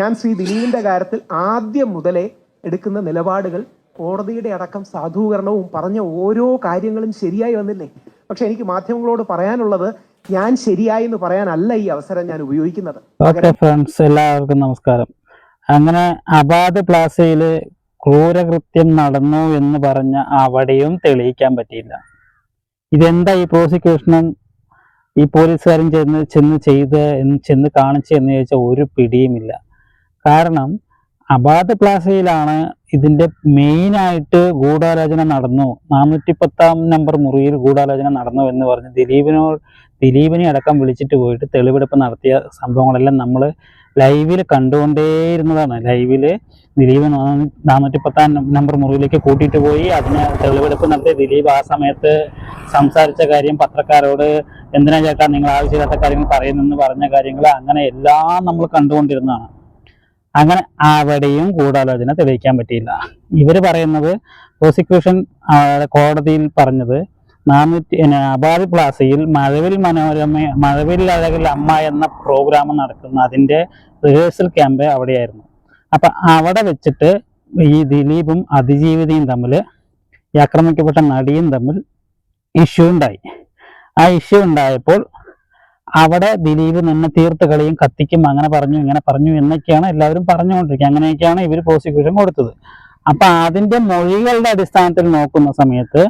ഞാൻ ശ്രീ ദിലീപിന്റെ കാര്യത്തിൽ ആദ്യം മുതലേ എടുക്കുന്ന നിലപാടുകൾ കോടതിയുടെ അടക്കം സാധൂകരണവും പറഞ്ഞ ഓരോ കാര്യങ്ങളും ശരിയായി വന്നില്ലേ? പക്ഷെ എനിക്ക് മാധ്യമങ്ങളോട് പറയാനുള്ളത് ഞാൻ ശരിയായി എന്ന് പറയാനല്ല ഈ അവസരം ഞാൻ ഉപയോഗിക്കുന്നത്. ഓക്കെ ഫ്രണ്ട്സ് എല്ലാവർക്കും നമസ്കാരം. അങ്ങനെ അബാദ് പ്ലാസയിൽ ക്രൂരകൃത്യം നടന്നു എന്ന് പറഞ്ഞ അവിടെയും തെളിയിക്കാൻ പറ്റിയില്ല. ഇതെന്താ ഈ പ്രോസിക്യൂഷനും ഈ പോലീസുകാരും ചെന്ന് ചെന്ന് ചെയ്ത് ചെന്ന് കാണിച്ചു എന്ന് ചോദിച്ചാൽ ഒരു പിടിയുമില്ല. കാരണം അബാദ് പ്ലാസയിലാണ് ഇതിന്റെ മെയിനായിട്ട് ഗൂഢാലോചന നടന്നു. നാനൂറ്റി പത്താം നമ്പർ മുറിയിൽ ഗൂഢാലോചന നടന്നു എന്ന് പറഞ്ഞ് ദിലീപിനോട് ദിലീപിനെ അടക്കം വിളിച്ചിട്ട് പോയിട്ട് തെളിവെടുപ്പ് നടത്തിയ സംഭവങ്ങളെല്ലാം നമ്മൾ ലൈവിൽ കണ്ടുകൊണ്ടേയിരുന്നതാണ്. ലൈവിൽ ദിലീപ് നാനൂറ്റി പത്താം നമ്പർ മുറിയിലേക്ക് കൂട്ടിയിട്ട് പോയി. അതിന് തെളിവെടുപ്പ് നടത്തി. ദിലീപ് ആ സമയത്ത് സംസാരിച്ച കാര്യം പത്രക്കാരോട് എന്തിനാ ചേട്ടാ നിങ്ങൾ ആവശ്യമില്ലാത്ത കാര്യങ്ങൾ പറയുന്നെന്ന് പറഞ്ഞ കാര്യങ്ങൾ? അങ്ങനെ എല്ലാം നമ്മൾ കണ്ടുകൊണ്ടിരുന്നതാണ്. അങ്ങനെ അവിടെയും ഗൂഢാലോചന തെളിയിക്കാൻ പറ്റിയില്ല. ഇവർ പറയുന്നത് പ്രോസിക്യൂഷൻ കോടതിയിൽ പറഞ്ഞത് നാനൂറ്റി അബാദി പ്ലാസയിൽ മഴവിൽ മനോരമ മഴവിൽ അഴകിൽ അമ്മ എന്ന പ്രോഗ്രാം നടക്കുന്ന അതിന്റെ റിഹേഴ്സൽ ക്യാമ്പ് അവിടെയായിരുന്നു. അപ്പൊ അവിടെ വെച്ചിട്ട് ഈ ദിലീപും അതിജീവിതയും തമ്മിൽ ഈ ആക്രമിക്കപ്പെട്ട നടിയും തമ്മിൽ ഇഷ്യൂ ഉണ്ടായി. ആ ഇഷ്യൂ ഉണ്ടായപ്പോൾ അവിടെ ദിലീപ് നിന്ന് തീർത്ത് കളിയും കത്തിക്കും അങ്ങനെ പറഞ്ഞു ഇങ്ങനെ പറഞ്ഞു എന്നൊക്കെയാണ് എല്ലാവരും പറഞ്ഞുകൊണ്ടിരിക്കുക. അങ്ങനെയൊക്കെയാണ് ഇവർ പ്രോസിക്യൂഷൻ കൊടുത്തത്. അപ്പൊ അതിന്റെ മൊഴികളുടെ അടിസ്ഥാനത്തിൽ നോക്കുന്ന സമയത്ത്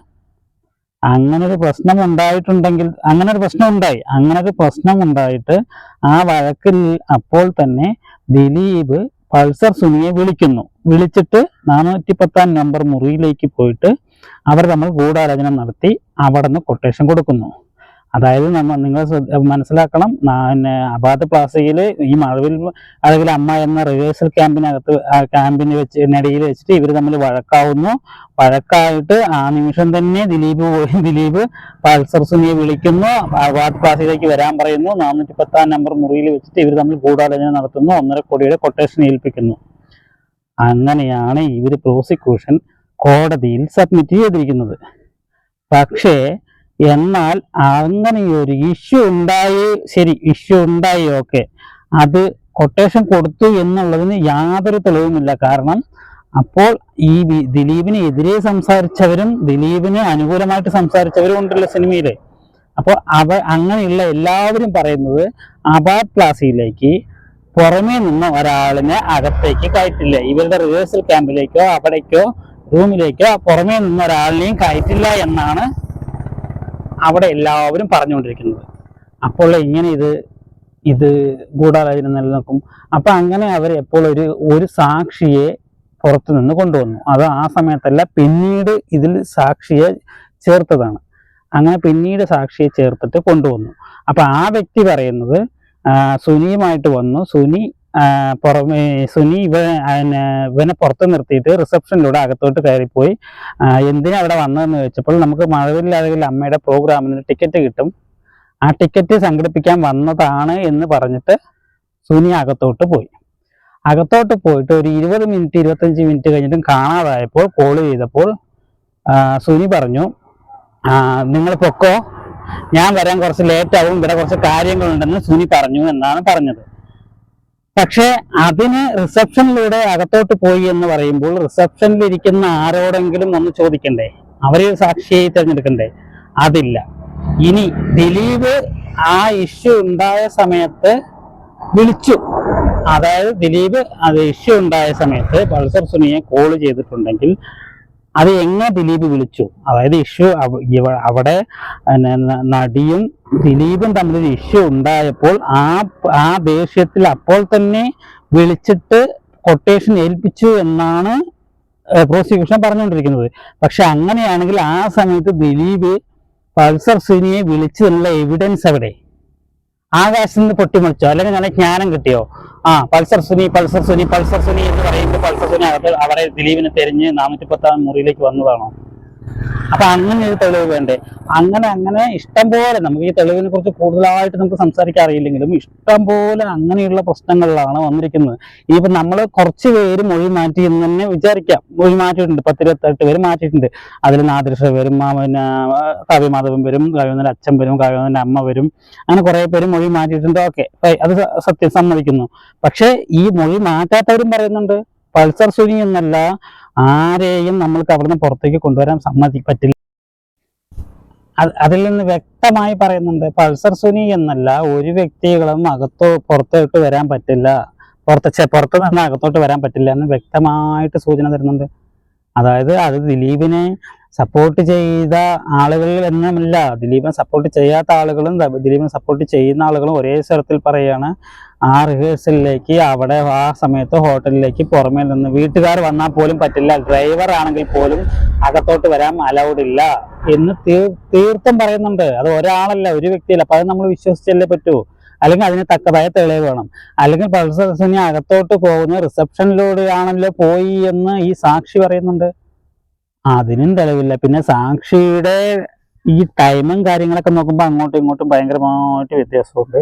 അങ്ങനെ ഒരു പ്രശ്നം ഉണ്ടായിട്ടുണ്ടെങ്കിൽ അങ്ങനെ ഒരു പ്രശ്നം ഉണ്ടായി. അങ്ങനെ ഒരു പ്രശ്നം ഉണ്ടായിട്ട് ആ വഴക്കിൽ അപ്പോൾ തന്നെ ദിലീപ് പൾസർ സുനിയെ വിളിക്കുന്നു. വിളിച്ചിട്ട് നാനൂറ്റി പത്താം നമ്പർ മുറിയിലേക്ക് പോയിട്ട് അവർ തമ്മിൽ ഗൂഢാലോചന നടത്തി അവിടെ നിന്ന് കൊട്ടേഷൻ കൊടുക്കുന്നു. അതായത് നമ്മൾ നിങ്ങൾ മനസ്സിലാക്കണം പിന്നെ അബാദ് പ്ലാസയിൽ ഈ മഴവിൽ അളവിൽ അമ്മ എന്ന റിവേഴ്സൽ ക്യാമ്പിനകത്ത് ക്യാമ്പിന് വെച്ച് ഇടയിൽ വെച്ചിട്ട് ഇവർ തമ്മിൽ വഴക്കാവുന്നു. വഴക്കായിട്ട് ആ നിമിഷം തന്നെ ദിലീപ് പോയി. ദിലീപ് പൾസർ സുനിയെ വിളിക്കുന്നു. അബാദ് പ്ലാസയിലേക്ക് വരാൻ പറയുന്നു. നാനൂറ്റി പത്താം നമ്പർ മുറിയിൽ വെച്ചിട്ട് ഇവർ തമ്മിൽ ഗൂഢാലോചന നടത്തുന്നു. ഒന്നര കോടിയുടെ കൊട്ടേഷൻ ഏൽപ്പിക്കുന്നു. അങ്ങനെയാണ് ഇവർ പ്രോസിക്യൂഷൻ കോടതിയിൽ സബ്മിറ്റ് ചെയ്തിരിക്കുന്നത്. പക്ഷേ എന്നാൽ അങ്ങനെ ഒരു ഇഷ്യൂ ഉണ്ടായി. ശരി ഇഷ്യൂ ഉണ്ടായി ഓക്കെ അത് കൊട്ടേഷൻ കൊടുത്തു എന്നുള്ളതിന് യാതൊരു തെളിവുമില്ല. കാരണം അപ്പോൾ ഈ ദിലീപിന് എതിരെ സംസാരിച്ചവരും ദിലീപിന് അനുകൂലമായിട്ട് സംസാരിച്ചവരും ഉണ്ടല്ലോ സിനിമയിൽ. അപ്പോൾ അവ അങ്ങനെയുള്ള എല്ലാവരും പറയുന്നത് അബാദ് പ്ലാസയിലേക്ക് പുറമേ നിന്ന് ഒരാളിനെ അകത്തേക്ക് കയറ്റില്ല. ഇവരുടെ റിഹേഴ്സൽ ക്യാമ്പിലേക്കോ അവിടേക്കോ റൂമിലേക്കോ പുറമേ നിന്ന് ഒരാളിനെയും കയറ്റില്ല എന്നാണ് അവിടെ എല്ലാവരും പറഞ്ഞുകൊണ്ടിരിക്കുന്നത്. അപ്പോൾ ഇങ്ങനെ ഇത് ഇത് ഗൂഢാലോചന നിലനിൽക്കും. അപ്പൊ അങ്ങനെ അവർ എപ്പോൾ ഒരു ഒരു സാക്ഷിയെ പുറത്തു നിന്ന് കൊണ്ടുവന്നു. അത് ആ സമയത്തല്ല പിന്നീട് ഇതിൽ സാക്ഷിയെ ചേർത്തതാണ്. അങ്ങനെ പിന്നീട് സാക്ഷിയെ ചേർത്തിട്ട് കൊണ്ടുവന്നു. അപ്പൊ ആ വ്യക്തി പറയുന്നത് സുനിയുമായിട്ട് വന്നു. സുനി പുറമെ സുനി ഇവ ഇവനെ പുറത്ത് നിർത്തിയിട്ട് റിസപ്ഷനിലൂടെ അകത്തോട്ട് കയറിപ്പോയി. എന്തിനാ അവിടെ വന്നതെന്ന് ചോദിച്ചപ്പോൾ നമുക്ക് മഴവില്ലാതെങ്കിൽ അമ്മയുടെ പ്രോഗ്രാമിന് ടിക്കറ്റ് കിട്ടും. ആ ടിക്കറ്റ് സംഘടിപ്പിക്കാൻ വന്നതാണ് എന്ന് പറഞ്ഞിട്ട് സുനി അകത്തോട്ട് പോയി. അകത്തോട്ട് പോയിട്ട് ഒരു ഇരുപത് മിനിറ്റ് ഇരുപത്തഞ്ച് മിനിറ്റ് കഴിഞ്ഞിട്ടും കാണാതായപ്പോൾ കോൾ ചെയ്തപ്പോൾ സുനി പറഞ്ഞു നിങ്ങൾ പൊക്കോ. ഞാൻ വരാൻ കുറച്ച് ലേറ്റ് ആവും. ഇവിടെ കുറച്ച് കാര്യങ്ങളുണ്ടെന്ന് സുനി പറഞ്ഞു എന്നാണ് പറഞ്ഞത്. പക്ഷേ അതിന് റിസപ്ഷനിലൂടെ അകത്തോട്ട് പോയി എന്ന് പറയുമ്പോൾ റിസപ്ഷനിൽ ഇരിക്കുന്ന ആരോടെങ്കിലും ഒന്ന് ചോദിക്കണ്ടേ? അവരെ സാക്ഷിയായി തിരഞ്ഞെടുക്കണ്ടേ? അതില്ല. ഇനി ദിലീപ് ആ ഇഷ്യൂ ഉണ്ടായ സമയത്ത് വിളിച്ചു. അതായത് ദിലീപ് അത് ഇഷ്യൂ ഉണ്ടായ സമയത്ത് പൾസർ സുനിയെ കോൾ ചെയ്തിട്ടുണ്ടെങ്കിൽ അത് എങ്ങനെ ദിലീപ് വിളിച്ചു? അതായത് ഇഷ്യൂ അവിടെ നടിയും ദിലീപും തമ്മിൽ ഇഷ്യൂ ഉണ്ടായപ്പോൾ ആ ആ ദേഷ്യത്തിൽ അപ്പോൾ തന്നെ വിളിച്ചിട്ട് കൊട്ടേഷൻ ഏൽപ്പിച്ചു എന്നാണ് പ്രോസിക്യൂഷൻ പറഞ്ഞുകൊണ്ടിരിക്കുന്നത്. പക്ഷെ അങ്ങനെയാണെങ്കിൽ ആ സമയത്ത് ദിലീപ് പൾസർ സുനിയെ വിളിച്ചതിനുള്ള എവിഡൻസ് എവിടെ? ആകാശത്ത് നിന്ന് പൊട്ടിമുളിച്ചോ അല്ലെങ്കിൽ നല്ല ജ്ഞാനം കിട്ടിയോ? ആ Pulsar Suni Pulsar Suni Pulsar Suni എന്ന് പറയുമ്പോൾ പൾസർ സുനി അവരുടെ ദിലീപിനെ തെരഞ്ഞ് നാനൂറ്റി പത്താം മുറിയിലേക്ക് വന്നതാണോ? അപ്പൊ അങ്ങനെ ഒരു തെളിവ് വേണ്ടേ? അങ്ങനെ അങ്ങനെ ഇഷ്ടം പോലെ നമുക്ക് ഈ തെളിവിനെ കുറിച്ച് കൂടുതലായിട്ട് നമുക്ക് സംസാരിക്കാൻ അറിയില്ലെങ്കിലും ഇഷ്ടം പോലെ അങ്ങനെയുള്ള പ്രശ്നങ്ങളിലാണ് വന്നിരിക്കുന്നത്. ഇനിയിപ്പോ നമ്മൾ കുറച്ച് പേര് മൊഴി മാറ്റി എന്ന് തന്നെ വിചാരിക്കാം. മൊഴി മാറ്റിയിട്ടുണ്ട് പത്തിരുപത്തെട്ട് പേര് മാറ്റിയിട്ടുണ്ട്. അതിൽ നാദൃശ വരും പിന്നെ കാവ്യമാധവൻ വരും കാവ്യമാധവന്റെ അച്ഛൻ വരും കാവ്യമാധവന്റെ അമ്മ വരും. അങ്ങനെ കുറെ പേര് മൊഴി മാറ്റിയിട്ടുണ്ട്. ഓക്കെ അത് സത്യം സമ്മതിക്കുന്നു. പക്ഷേ ഈ മൊഴി മാറ്റാത്തവരും പറയുന്നുണ്ട്. പൾസർ സുനി എന്നല്ല ആരെയും നമ്മൾക്ക് അവിടുന്ന് പുറത്തേക്ക് കൊണ്ടുവരാൻ സമ്മതി പറ്റില്ല. അതിൽ നിന്ന് വ്യക്തമായി പറയുന്നുണ്ട് പൾസർ സുനി എന്നല്ല ഒരു വ്യക്തികളും അകത്തോ പുറത്തോട്ട് വരാൻ പറ്റില്ല. പുറത്ത് പുറത്ത് നിന്ന് അകത്തോട്ട് വരാൻ പറ്റില്ല എന്ന് വ്യക്തമായിട്ട് സൂചന തരുന്നുണ്ട്. അതായത് അത് ദിലീപിനെ സപ്പോർട്ട് ചെയ്ത ആളുകൾ എന്നല്ല ദിലീപിനെ സപ്പോർട്ട് ചെയ്യാത്ത ആളുകളും ദിലീപിനെ സപ്പോർട്ട് ചെയ്യുന്ന ആളുകളും ഒരേ സ്വരത്തിൽ പറയുകയാണ് ആ റിഹേഴ്സലിലേക്ക് അവിടെ ആ സമയത്ത് ഹോട്ടലിലേക്ക് പുറമേ നിന്ന് വീട്ടുകാർ വന്നാൽ പോലും പറ്റില്ല. ഡ്രൈവർ ആണെങ്കിൽ പോലും അകത്തോട്ട് വരാൻ അലൗഡ് ഇല്ല. എന്ന് തീർ- തീർത്തും പറയുന്നുണ്ട്. അത് ഒരാളല്ല ഒരു വ്യക്തിയല്ല. അപ്പൊ അത് നമ്മൾ വിശ്വസിച്ചല്ലേ പറ്റൂ? അല്ലെങ്കിൽ അതിന് തക്കതായ തെളിവ് വേണം. അല്ലെങ്കിൽ പൾസറിനെ അകത്തോട്ട് പോകുന്ന റിസപ്ഷനിലൂടെ ആണല്ലോ പോയി എന്ന് ഈ സാക്ഷി പറയുന്നുണ്ട്. അതിനും തെളിവില്ല പിന്നെ സാക്ഷിയുടെ ഈ ടൈമും കാര്യങ്ങളൊക്കെ നോക്കുമ്പോൾ അങ്ങോട്ടും ഇങ്ങോട്ടും ഭയങ്കരമായിട്ട് വ്യത്യാസമുണ്ട്.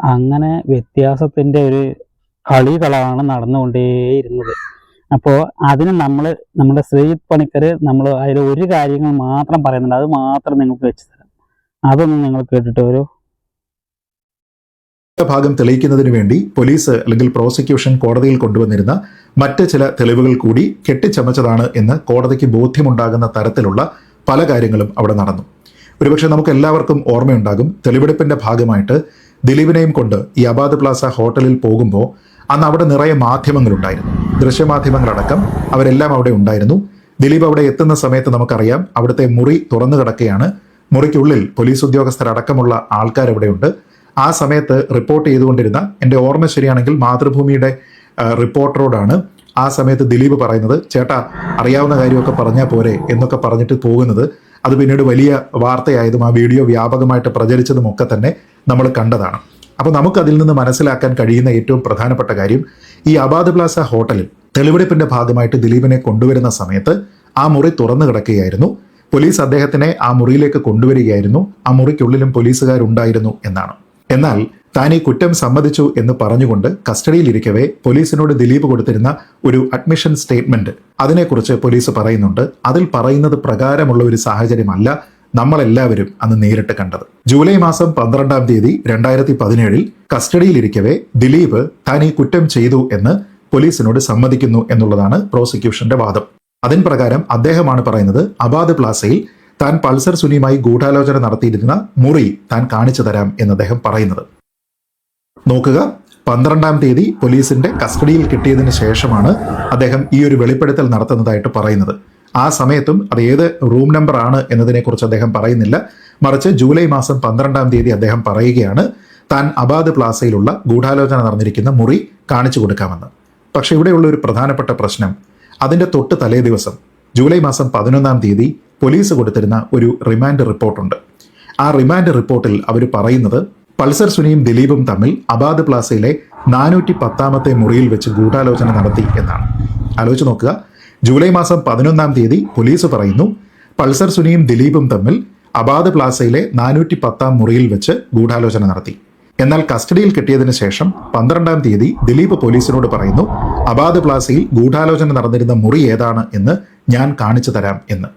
അങ്ങനെ വ്യത്യാസത്തിന്റെ ഒരു കളി കളാണ് നടന്നുകൊണ്ടേയിരുന്നത്. അപ്പോൾ അതിന് നമ്മൾ നമ്മുടെ ശ്രീജിത് പണിക്കർ നമ്മൾ അതിൽ ഒരു കാര്യങ്ങൾ മാത്രം പറയുന്നുണ്ട്. അത് മാത്രം നിങ്ങൾക്ക് വെച്ച് തരാം. അതൊന്നും നിങ്ങൾ കേട്ടിട്ട് ഒരു ഭാഗം തെളിയിക്കുന്നതിന് വേണ്ടി പോലീസ് അല്ലെങ്കിൽ പ്രോസിക്യൂഷൻ കോടതിയിൽ കൊണ്ടുവന്നിരുന്ന മറ്റ് ചില തെളിവുകൾ കൂടി കെട്ടിച്ചമച്ചതാണ് എന്ന് കോടതിക്ക് ബോധ്യമുണ്ടാകുന്ന തരത്തിലുള്ള പല കാര്യങ്ങളും അവിടെ നടന്നു. ഒരുപക്ഷെ നമുക്ക് എല്ലാവർക്കും ഓർമ്മയുണ്ടാകും. തെളിവെടുപ്പിന്റെ ഭാഗമായിട്ട് ദിലീപിനെയും കൊണ്ട് ഈ അബാദ് പ്ലാസ ഹോട്ടലിൽ പോകുമ്പോൾ അന്ന് അവിടെ നിറയെ മാധ്യമങ്ങളുണ്ടായിരുന്നു ദൃശ്യമാധ്യമങ്ങളടക്കം അവരെല്ലാം അവിടെ ഉണ്ടായിരുന്നു. ദിലീപ് അവിടെ എത്തുന്ന സമയത്ത് നമുക്കറിയാം അവിടുത്തെ മുറി തുറന്നു കിടക്കുകയാണ്. മുറിക്കുള്ളിൽ പോലീസ് ഉദ്യോഗസ്ഥരടക്കമുള്ള ആൾക്കാർ അവിടെയുണ്ട് ആ സമയത്ത് റിപ്പോർട്ട് ചെയ്തുകൊണ്ടിരുന്ന എന്റെ ഓർമ്മ ശരിയാണെങ്കിൽ മാതൃഭൂമിയുടെ റിപ്പോർട്ടറോടാണ് ആ സമയത്ത് ദിലീപ് പറയുന്നത് ചേട്ടാ അറിയാവുന്ന കാര്യമൊക്കെ പറഞ്ഞാൽ പോരെ എന്നൊക്കെ പറഞ്ഞിട്ട് പോകുന്നത്. അത് പിന്നീട് വലിയ വാർത്തയായതും ആ വീഡിയോ വ്യാപകമായിട്ട് പ്രചരിച്ചതും ഒക്കെ തന്നെ നമ്മൾ കണ്ടതാണ്. അപ്പോൾ നമുക്കതിൽ നിന്ന് മനസ്സിലാക്കാൻ കഴിയുന്ന ഏറ്റവും പ്രധാനപ്പെട്ട കാര്യം ഈ അബാദ് പ്ലാസ ഹോട്ടലിൽ തെളിവെടുപ്പിന്റെ ഭാഗമായിട്ട് ദിലീപിനെ കൊണ്ടുവരുന്ന സമയത്ത് ആ മുറി തുറന്നു കിടക്കുകയായിരുന്നു. പോലീസ് അദ്ദേഹത്തിനെ ആ മുറിയിലേക്ക് കൊണ്ടുവരികയായിരുന്നു. ആ മുറിക്കുള്ളിലും പോലീസുകാരുണ്ടായിരുന്നു എന്നാണ്. എന്നാൽ താൻ ഈ കുറ്റം സമ്മതിച്ചു എന്ന് പറഞ്ഞുകൊണ്ട് കസ്റ്റഡിയിലിരിക്കവേ പോലീസിനോട് ദിലീപ് കൊടുത്തിരുന്ന ഒരു അഡ്മിഷൻ സ്റ്റേറ്റ്മെന്റ്. അതിനെക്കുറിച്ച് പോലീസ് പറയുന്നുണ്ട്. അതിൽ പറയുന്നത് പ്രകാരമുള്ള ഒരു സാഹചര്യമല്ല നമ്മളെല്ലാവരും അന്ന് നേരിട്ട് കണ്ടത്. ജൂലൈ മാസം പന്ത്രണ്ടാം തീയതി രണ്ടായിരത്തി പതിനേഴിൽ കസ്റ്റഡിയിലിരിക്കവേ ദിലീപ് താൻ ഈ കുറ്റം ചെയ്തു എന്ന് പോലീസിനോട് സമ്മതിക്കുന്നു എന്നുള്ളതാണ് പ്രോസിക്യൂഷന്റെ വാദം. അതിൻ പ്രകാരം അദ്ദേഹമാണ് പറയുന്നത് അബാദ് പ്ലാസയിൽ താൻ പൾസർ സുനിയുമായി ഗൂഢാലോചന നടത്തിയിരുന്ന മുറി താൻ കാണിച്ചു തരാം എന്ന് അദ്ദേഹം പറയുന്നത്. നോക്കുക പന്ത്രണ്ടാം തീയതി പോലീസിന്റെ കസ്റ്റഡിയിൽ കിട്ടിയതിന് ശേഷമാണ് അദ്ദേഹം ഈ ഒരു വെളിപ്പെടുത്തൽ നടത്തുന്നതായിട്ട് പറയുന്നത്. ആ സമയത്തും അത് ഏത് റൂം നമ്പർ ആണ് എന്നതിനെക്കുറിച്ച് അദ്ദേഹം പറയുന്നില്ല. മറിച്ച് ജൂലൈ മാസം പന്ത്രണ്ടാം തീയതി അദ്ദേഹം പറയുകയാണ് താൻ അബാദ് പ്ലാസയിലുള്ള ഗൂഢാലോചന നടന്നിരിക്കുന്ന മുറി കാണിച്ചു കൊടുക്കാമെന്ന്. പക്ഷെ ഇവിടെയുള്ള ഒരു പ്രധാനപ്പെട്ട പ്രശ്നം അതിന്റെ തൊട്ട് തലേ ദിവസം ജൂലൈ മാസം പതിനൊന്നാം തീയതി പോലീസ് കൊടുത്തിരുന്ന ഒരു റിമാൻഡ് റിപ്പോർട്ടുണ്ട്. ആ റിമാൻഡ് റിപ്പോർട്ടിൽ അവർ പറയുന്നത് പൾസർ സുനിയും ദിലീപും തമ്മിൽ അബാദ് പ്ലാസയിലെ നാനൂറ്റി പത്താമത്തെ മുറിയിൽ വെച്ച് ഗൂഢാലോചന നടത്തി എന്നാണ്. ആലോചിച്ച് നോക്കുക ജൂലൈ മാസം പതിനൊന്നാം തീയതി പോലീസ് പറയുന്നു പൾസർ സുനിയും ദിലീപും തമ്മിൽ അബാദ് പ്ലാസയിലെ നാനൂറ്റി പത്താം മുറിയിൽ വെച്ച് ഗൂഢാലോചന നടത്തി. എന്നാൽ കസ്റ്റഡിയിൽ കിട്ടിയതിനു ശേഷം പന്ത്രണ്ടാം തീയതി ദിലീപ് പോലീസിനോട് പറയുന്നു അബാദ് പ്ലാസയിൽ ഗൂഢാലോചന നടന്നിരുന്ന മുറി ഏതാണ് എന്ന് ഞാൻ കാണിച്ചു തരാം എന്ന്.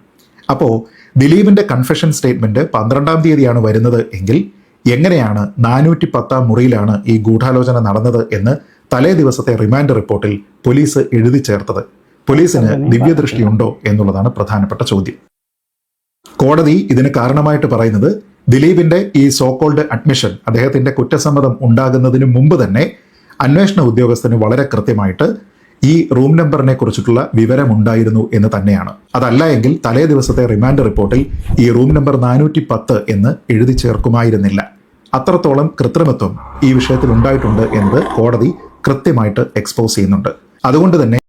അപ്പോൾ ദിലീപിന്റെ കൺഫെഷൻ സ്റ്റേറ്റ്മെന്റ് പന്ത്രണ്ടാം തീയതിയാണ് വരുന്നത് എങ്കിൽ എങ്ങനെയാണ് നാനൂറ്റി പത്താം മുറിയിലാണ് ഈ ഗൂഢാലോചന നടന്നത് എന്ന് തലേ ദിവസത്തെ റിമാൻഡ് റിപ്പോർട്ടിൽ പോലീസ് എഴുതി ചേർത്തത്? പോലീസിന് ദിവ്യദൃഷ്ടിയുണ്ടോ എന്നുള്ളതാണ് പ്രധാനപ്പെട്ട ചോദ്യം. കോടതി ഇതിന് കാരണമായിട്ട് പറയുന്നത് ദിലീപിന്റെ ഈ സോക്കോൾഡ് അഡ്മിഷൻ അദ്ദേഹത്തിന്റെ കുറ്റസമ്മതം ഉണ്ടാകുന്നതിന് മുമ്പ് തന്നെ അന്വേഷണ ഉദ്യോഗസ്ഥന് വളരെ കൃത്യമായിട്ട് ഈ റൂം നമ്പറിനെ കുറിച്ചിട്ടുള്ള വിവരമുണ്ടായിരുന്നു എന്ന് തന്നെയാണ്. അതല്ല എങ്കിൽ തലേ ദിവസത്തെ റിമാൻഡ് റിപ്പോർട്ടിൽ ഈ റൂം നമ്പർ നാനൂറ്റി പത്ത് എന്ന് എഴുതി ചേർക്കുമായിരുന്നില്ല. അത്രത്തോളം കൃത്രിമത്വം ഈ വിഷയത്തിൽ ഉണ്ടായിട്ടുണ്ട് എന്നത് കോടതി കൃത്യമായിട്ട് എക്സ്പോസ് ചെയ്യുന്നുണ്ട്. അതുകൊണ്ട് തന്നെ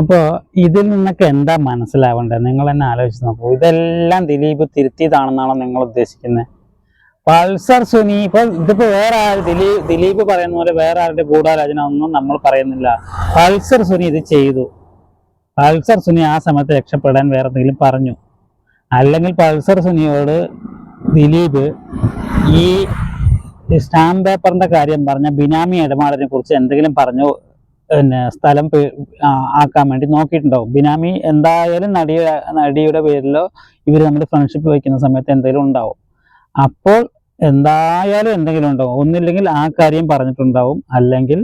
അപ്പോ ഇതിൽ നിന്നൊക്കെ എന്താ മനസ്സിലാവേണ്ടത്? നിങ്ങൾ തന്നെ ആലോചിച്ച് നോക്കൂ. ഇതെല്ലാം ദിലീപ് തിരുത്തിയതാണെന്നാണോ നിങ്ങൾ ഉദ്ദേശിക്കുന്നത് പൾസർ സുനി ഇപ്പൊ ഇതിപ്പോ വേറെ ആര് ദിലീപ് ദിലീപ് പറയുന്ന പോലെ വേറെ ആരുടെ ഗൂഢാലോചന ഒന്നും നമ്മൾ പറയുന്നില്ല. പൾസർ സുനി ഇത് ചെയ്തു. പൾസർ സുനി ആ സമയത്ത് രക്ഷപ്പെടാൻ വേറെ എന്തെങ്കിലും പറഞ്ഞു. അല്ലെങ്കിൽ പൾസർ സുനിയോട് ദിലീപ് ഈ സ്റ്റാമ്പ് പേപ്പറിന്റെ കാര്യം പറഞ്ഞ ബിനാമി ഇടപാടിനെ കുറിച്ച് എന്തെങ്കിലും പറഞ്ഞു പിന്നെ സ്ഥലം ആക്കാൻ വേണ്ടി നോക്കിയിട്ടുണ്ടാവും. ബിനാമി എന്തായാലും നടിയുടെ നടിയുടെ പേരിലോ ഇവർ നമ്മൾ ഫ്രണ്ട്ഷിപ്പ് വയ്ക്കുന്ന സമയത്ത് എന്തെങ്കിലും ഉണ്ടാവും. അപ്പോൾ എന്തായാലും എന്തെങ്കിലും ഉണ്ടാവും. ഒന്നില്ലെങ്കിൽ ആ കാര്യം പറഞ്ഞിട്ടുണ്ടാവും. അല്ലെങ്കിൽ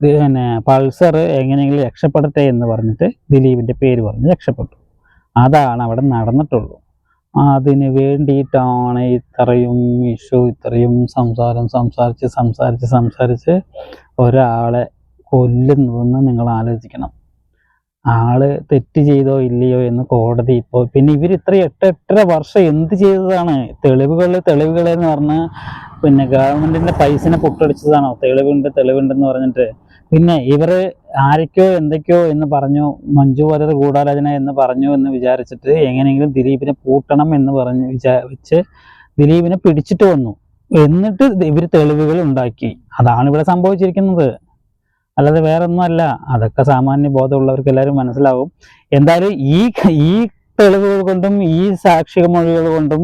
പിന്നെ പൾസർ എങ്ങനെയെങ്കിലും രക്ഷപ്പെടട്ടെ എന്ന് പറഞ്ഞിട്ട് ദിലീപിന്റെ പേര് പറഞ്ഞ് രക്ഷപ്പെട്ടു. അതാണ് അവിടെ നടന്നിട്ടുള്ളൂ. അതിന് വേണ്ടിയിട്ടാണ് ഇത്രയും ഇഷു ഇത്രയും സംസാരം സംസാരിച്ച് സംസാരിച്ച് സംസാരിച്ച് ഒരാളെ കൊല്ലുന്നതെന്ന് നിങ്ങൾ ആലോചിക്കണം. ആൾ തെറ്റ് ചെയ്തോ ഇല്ലയോ എന്ന് കോടതി ഇപ്പോൾ പിന്നെ ഇവർ ഇത്ര എട്ട് എട്ടര വർഷം എന്ത് ചെയ്തതാണ്? തെളിവുകൾ തെളിവുകൾ എന്ന് പറഞ്ഞ് പിന്നെ ഗവൺമെന്റിന്റെ പൈസനെ പൊട്ടടിച്ചതാണോ? തെളിവുണ്ട് തെളിവുണ്ടെന്ന് പറഞ്ഞിട്ട്. പിന്നെ ഇവർ ആരൊക്കെയോ എന്തൊക്കെയോ എന്ന് പറഞ്ഞു മഞ്ജു വാര്യർ ഗൂഢാലോചന എന്ന് പറഞ്ഞു എന്ന് വിചാരിച്ചിട്ട് എങ്ങനെയെങ്കിലും ദിലീപിനെ പൂട്ടണം എന്ന് പറഞ്ഞ് വിചാരിച്ച് ദിലീപിനെ പിടിച്ചിട്ട് വന്നു. എന്നിട്ട് ഇവർ തെളിവുകൾ ഉണ്ടാക്കി. അതാണ് ഇവിടെ സംഭവിച്ചിരിക്കുന്നത്. അല്ലാതെ വേറെ ഒന്നുമല്ല അതൊക്കെ സാമാന്യ ബോധമുള്ളവർക്ക് എല്ലാവരും മനസ്സിലാവും. എന്തായാലും ഈ ഈ തെളിവുകൾ കൊണ്ടും ഈ സാക്ഷിക മൊഴികൾ കൊണ്ടും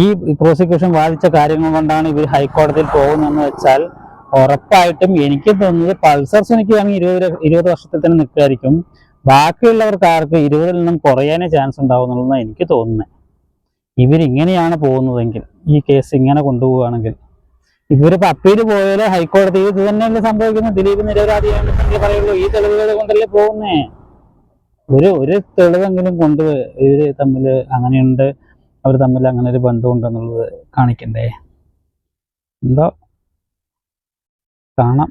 ഈ പ്രോസിക്യൂഷൻ വാദിച്ച കാര്യങ്ങൾ കൊണ്ടാണ് ഇവർ ഹൈക്കോടതിയിൽ പോകുന്നതെന്ന് വെച്ചാൽ ഉറപ്പായിട്ടും എനിക്ക് തോന്നുന്നത് പൾസർ സുനിക്ക് ആണെങ്കിൽ ഇരുപത് ഇരുപത് വർഷത്തിൽ തന്നെ നിൽക്കുമായിരിക്കും. ബാക്കിയുള്ളവർക്ക് ആർക്ക് ഇരുപതിൽ നിന്നും കുറയാനേ ചാൻസ് ഉണ്ടാവുന്നുള്ളൂ എനിക്ക് തോന്നുന്നത്. ഇവരിങ്ങനെയാണ് പോകുന്നതെങ്കിൽ ഈ കേസ് ഇങ്ങനെ കൊണ്ടുപോവുകയാണെങ്കിൽ ഇവരിപ്പോ അപ്പീൽ പോയാലോ ഹൈക്കോടതി ഇത് തന്നെയല്ലേ സംഭവിക്കുന്നത്? ദിലീപ് നിരപരാധിയാണെന്നല്ലേ പറയുള്ളൂ ഈ തെളിവുകൾ കൊണ്ടല്ലേ പോകുന്നേ? ഒരു ഒരു തെളിവെങ്കിലും കൊണ്ട് ഇവർ തമ്മിൽ അങ്ങനെയുണ്ട്. അവർ തമ്മിൽ അങ്ങനെ ഒരു ബന്ധമുണ്ടെന്നുള്ളത് കാണിക്കണ്ടേ? എന്തോ? കാണാം.